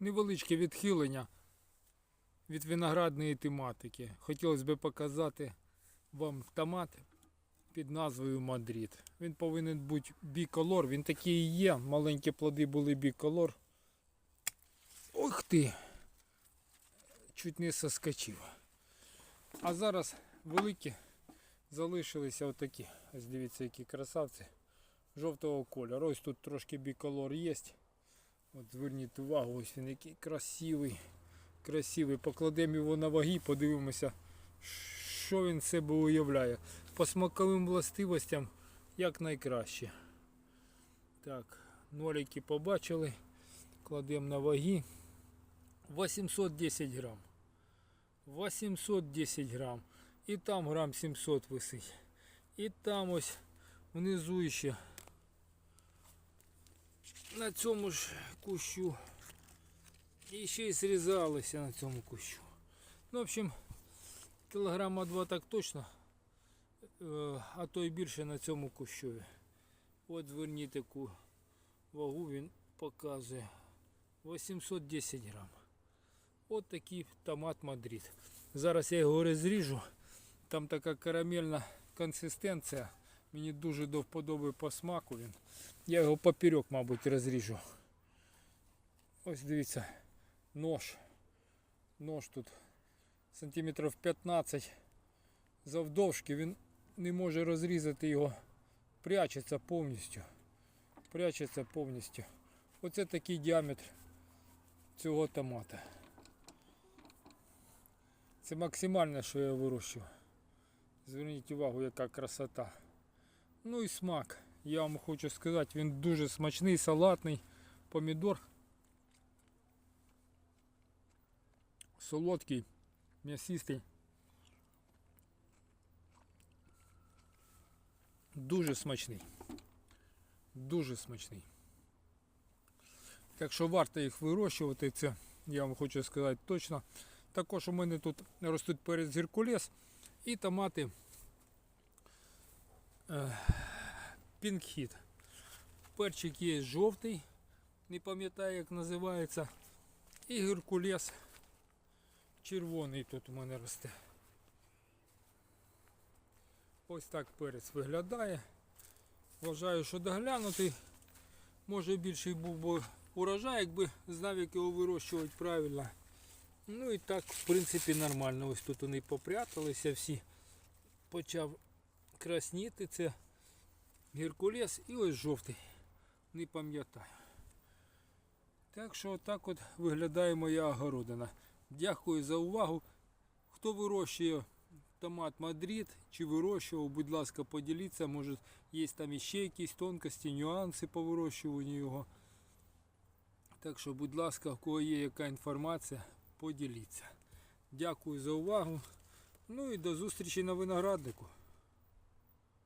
невеличке відхилення від виноградної тематики. Хотілося б показати вам томат під назвою Мадрид. Він повинен бути біколор, він такий і є. Маленькі плоди були біколор. Ох ти! Чуть не соскочив. А зараз великі залишилися отакі. Ось дивіться, які красавці. Жовтого кольору. Ось тут трошки біколор є. От зверніть увагу, ось він який красивий. Красивий. Покладемо його на ваги, подивимося, що він себе уявляє. По смаковим властивостям як найкраще. Так, нолики побачили. Кладемо на ваги. 810 грам. 810 грам. І там грам 700 висить. І там ось внизу ще на цьому ж кущу. І ще й зрізалися на цьому кущу. Ну, в общем, кілограма два так точно, е, а то й більше на цьому кущові. От зверніть таку вагу він показує. 810 грам. От такий томат Мадрид. Зараз я його розріжу. Там така карамельна консистенція. Мені дуже до вподоби по смаку він. Я його поперек, мабуть, розріжу. Ось дивіться, нож. Нож тут сантиметрів 15 завдовжки. Він не може розрізати його. Прячеться повністю. Прячеться повністю. Оце такий діаметр цього томата. Це максимальне, що я вирощую. Зверніть увагу, яка красота. Ну і смак. Я вам хочу сказати, він дуже смачний, салатний помідор. Солодкий, м'ясистий. Дуже смачний. Дуже смачний. Так що варто їх вирощувати, це я вам хочу сказати точно. Також у мене тут ростуть перець геркулес і томати пінкхіт. Перчик є жовтий, не пам'ятаю як називається. І геркулес червоний тут у мене росте. Ось так перець виглядає. Вважаю, що доглянутий. Може більший був би урожай, якби знав, як його вирощувати правильно. Ну і так, в принципі, нормально. Ось тут вони попряталися всі. Почав красніти. Це Геркулес і ось жовтий. Не пам'ятаю. Так що отак от виглядає моя огородина. Дякую за увагу. Хто вирощує томат Мадрид чи вирощував, будь ласка, поділіться. Може є там іще якісь тонкості, нюанси по вирощуванню його. Так що, будь ласка, в кого є яка інформація, поділіться. Дякую за увагу. Ну і до зустрічі на винограднику.